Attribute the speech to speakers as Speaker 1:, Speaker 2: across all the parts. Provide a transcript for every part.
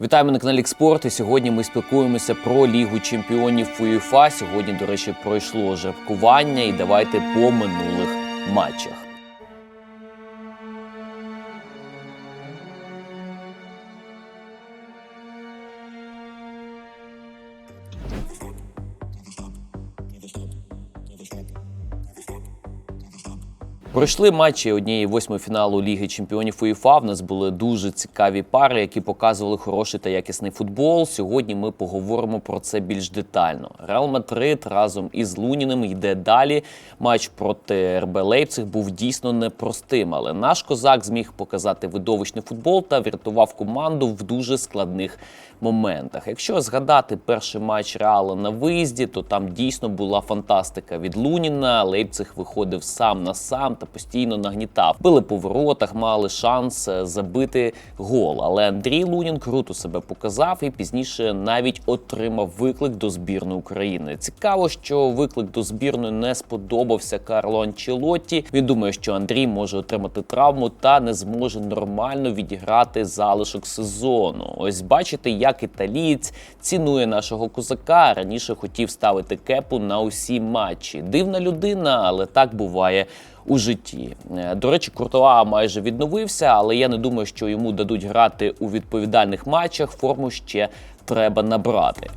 Speaker 1: Вітаємо на каналі Експорт. І сьогодні ми спілкуємося про Лігу чемпіонів УЄФА. Сьогодні, до речі, пройшло жеребкування. І давайте по минулих матчах. Пройшли матчі однієї восьмої фіналу Ліги Чемпіонів УЄФА. В нас були дуже цікаві пари, які показували хороший та якісний футбол. Сьогодні ми поговоримо про це більш детально. Реал Мадрид разом із Луніним йде далі. Матч проти РБ Лейпциг був дійсно непростим, але наш козак зміг показати видовищний футбол та врятував команду в дуже складних моментах. Якщо згадати перший матч Реала на виїзді, то там дійсно була фантастика від Луніна. Лейпциг виходив сам на сам та постійно нагнітав. Били по воротах, мали шанс е, забити гол. Але Андрій Лунін круто себе показав і пізніше навіть отримав виклик до збірної України. Цікаво, що виклик до збірної не сподобався Карло Анчелотті. Він думає, що Андрій може отримати травму та не зможе нормально відіграти залишок сезону. Ось бачите, як італієць цінує нашого козака. Раніше хотів ставити кепу на усі матчі. Дивна людина, але так буває. У житті Е, до речі, Куртуа майже відновився, але я не думаю, що йому дадуть грати у відповідальних матчах. Форму ще треба набрати.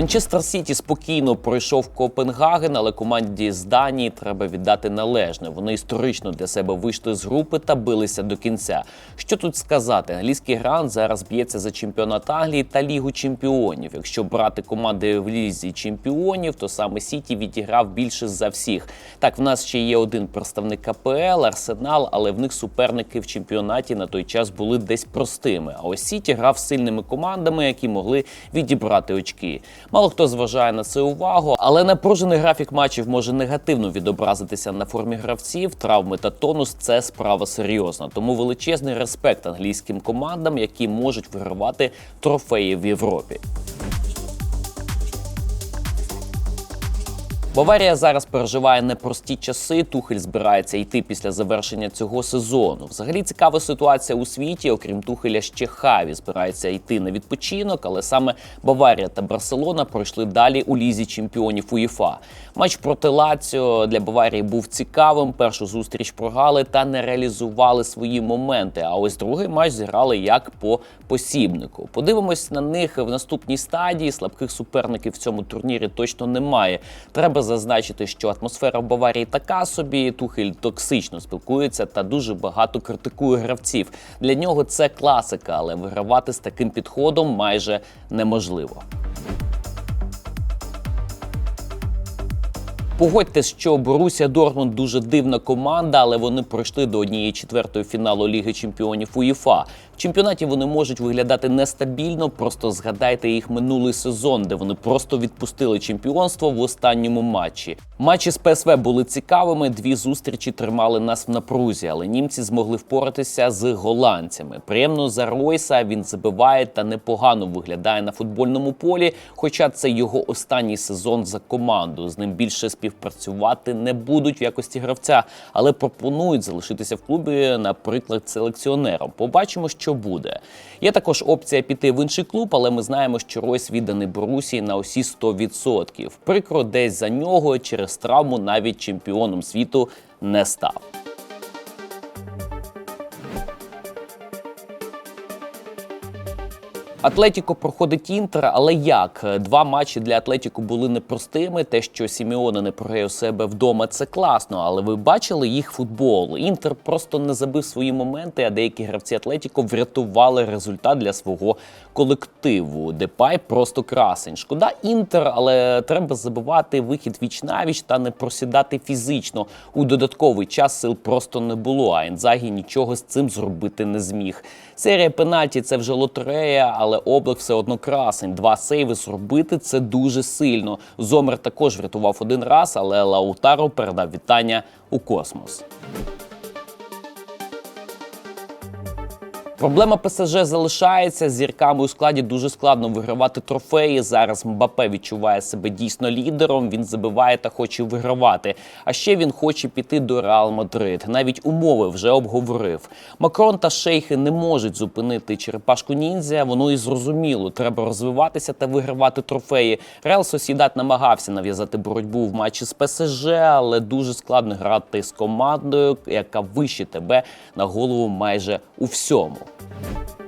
Speaker 1: Манчестер Сіті спокійно пройшов Копенгаген, але команді з Данії треба віддати належне. Вони історично для себе вийшли з групи та билися до кінця. Що тут сказати? Англійський грант зараз б'ється за чемпіонат Англії та Лігу чемпіонів. Якщо брати команди в лізі чемпіонів, то саме Сіті відіграв більше за всіх. Так, в нас ще є один представник КПЛ, Арсенал, але в них суперники в чемпіонаті на той час були десь простими. А ось Сіті грав з сильними командами, які могли відібрати очки. Мало хто зважає на це увагу, але напружений графік матчів може негативно відобразитися на формі гравців. Травми та тонус це справа серйозна. Тому величезний респект англійським командам, які можуть вигравати трофеї в Європі. Баварія зараз переживає непрості часи. Тухель збирається йти після завершення цього сезону. Взагалі цікава ситуація у світі. Окрім Тухеля, ще Хаві збирається йти на відпочинок, але саме Баварія та Барселона пройшли далі у лізі чемпіонів УЄФА. Матч проти Лаціо для Баварії був цікавим. Першу зустріч програли та не реалізували свої моменти. А ось другий матч зіграли як по посібнику. Подивимось на них в наступній стадії. Слабких суперників в цьому турнірі точно немає. Треба зазначити, що атмосфера в Баварії така собі. Тухель токсично спілкується та дуже багато критикує гравців. Для нього це класика, але вигравати з таким підходом майже неможливо. Погодьтесь, що Борусія Дортмунд дуже дивна команда, але вони пройшли до однієї четвертої фіналу Ліги Чемпіонів УЄФА. Чемпіонаті вони можуть виглядати нестабільно. Просто згадайте їх минулий сезон, де вони просто відпустили чемпіонство в останньому матчі. Матчі з ПСВ були цікавими. Дві зустрічі тримали нас в напрузі, але німці змогли впоратися з голландцями. Приємно за Ройса він забиває та непогано виглядає на футбольному полі. Хоча це його останній сезон за команду. З ним більше співпрацювати не будуть в якості гравця, але пропонують залишитися в клубі, наприклад, селекціонером. Побачимо, що буде. Є також опція піти в інший клуб, але ми знаємо, що Ройс відданий Борусії на усі 100%. Прикро десь за нього через травму навіть чемпіоном світу не став. Атлетіко проходить інтер, але як два матчі для Атлетіко були непростими. Те, що Сімеоне не програє у себе вдома, це класно. Але ви бачили їх футбол. Інтер просто не забив свої моменти, а деякі гравці Атлетіко врятували результат для свого колективу. Депай просто красень. Шкода інтер, але треба забивати вихід віч навіч та не просідати фізично. У додатковий час сил просто не було. А Інзагі нічого з цим зробити не зміг. Серія пенальті це вже лотерея, але облак все одно красень. Два сейви зробити це дуже сильно. Зомер також врятував один раз, але Лаутаро передав вітання у космос. Проблема ПСЖ залишається зірками у складі. Дуже складно вигравати трофеї. Зараз Мбапе відчуває себе дійсно лідером. Він забиває та хоче вигравати. А ще він хоче піти до Реал Мадрид. Навіть умови вже обговорив. Макрон та шейхи не можуть зупинити черепашку ніндзя. Воно і зрозуміло. Треба розвиватися та вигравати трофеї. Реал Сосідат намагався нав'язати боротьбу в матчі з ПСЖ, але дуже складно грати з командою, яка вище тебе на голову майже у всьому. Thank you.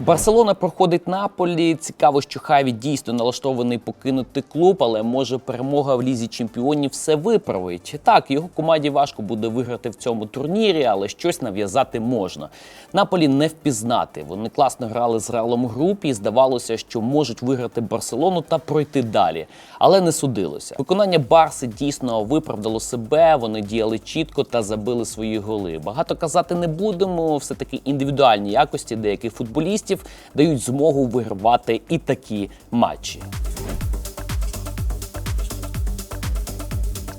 Speaker 1: Барселона проходить Наполі. Цікаво, що Хаві дійсно налаштований покинути клуб, але може перемога в лізі чемпіонів все виправить. Так, його команді важко буде виграти в цьому турнірі, але щось нав'язати можна. Наполі не впізнати. Вони класно грали з Реалом групі. і Здавалося, що можуть виграти Барселону та пройти далі, але не судилося. Виконання Барси дійсно виправдало себе. Вони діяли чітко та забили свої голи. Багато казати не будемо. Все таки індивідуальні якості деяких футболістів дають змогу вигравати і такі матчі.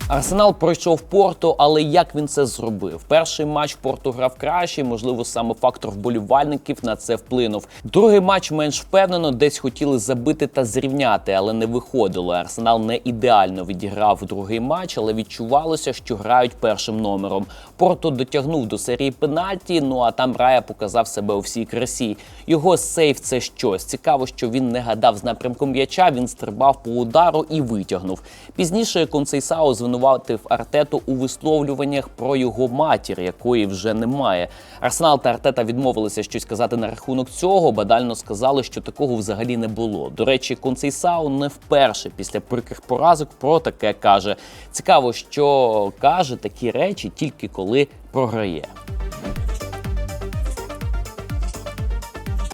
Speaker 1: Арсенал пройшов Порту, але як він це зробив? Перший матч Порту грав краще, можливо, саме фактор вболівальників на це вплинув. Другий матч менш впевнено, десь хотіли забити та зрівняти, але не виходило. Арсенал не ідеально відіграв другий матч, але відчувалося, що грають першим номером. Порту дотягнув до серії пенальті. Ну а там Рая показав себе у всій красі. Його сейф це щось. Цікаво, що він не гадав з напрямком м'яча. Він стрибав по удару і витягнув. Пізніше Концейсао звинуватив Артету у висловлюваннях про його матір, якої вже немає. Арсенал та Артета відмовилися щось казати на рахунок цього. Бадально сказали, що такого взагалі не було. До речі, Концейсау не вперше після прикрих поразок про таке каже. Цікаво, що каже такі речі тільки коли програє.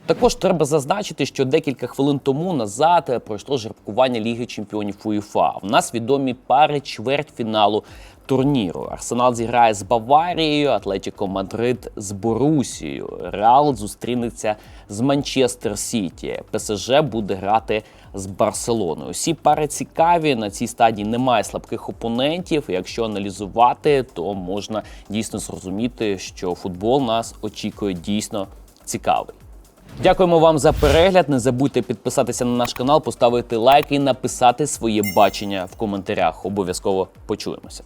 Speaker 1: Також треба зазначити, що декілька хвилин тому назад пройшло жеребкування Ліги Чемпіонів УЄФА. У нас відомі пари чвертьфіналу турніру. Арсенал зіграє з Баварією, Атлетіко Мадрид з Борусією. Реал зустрінеться з Манчестер Сіті. ПСЖ буде грати з Барселоною. Всі пари цікаві. На цій стадії немає слабких опонентів. Якщо аналізувати, то можна дійсно зрозуміти, що футбол нас очікує дійсно цікавий. Дякуємо вам за перегляд. Не забудьте підписатися на наш канал, поставити лайк і написати своє бачення в коментарях. Обов'язково почуємося.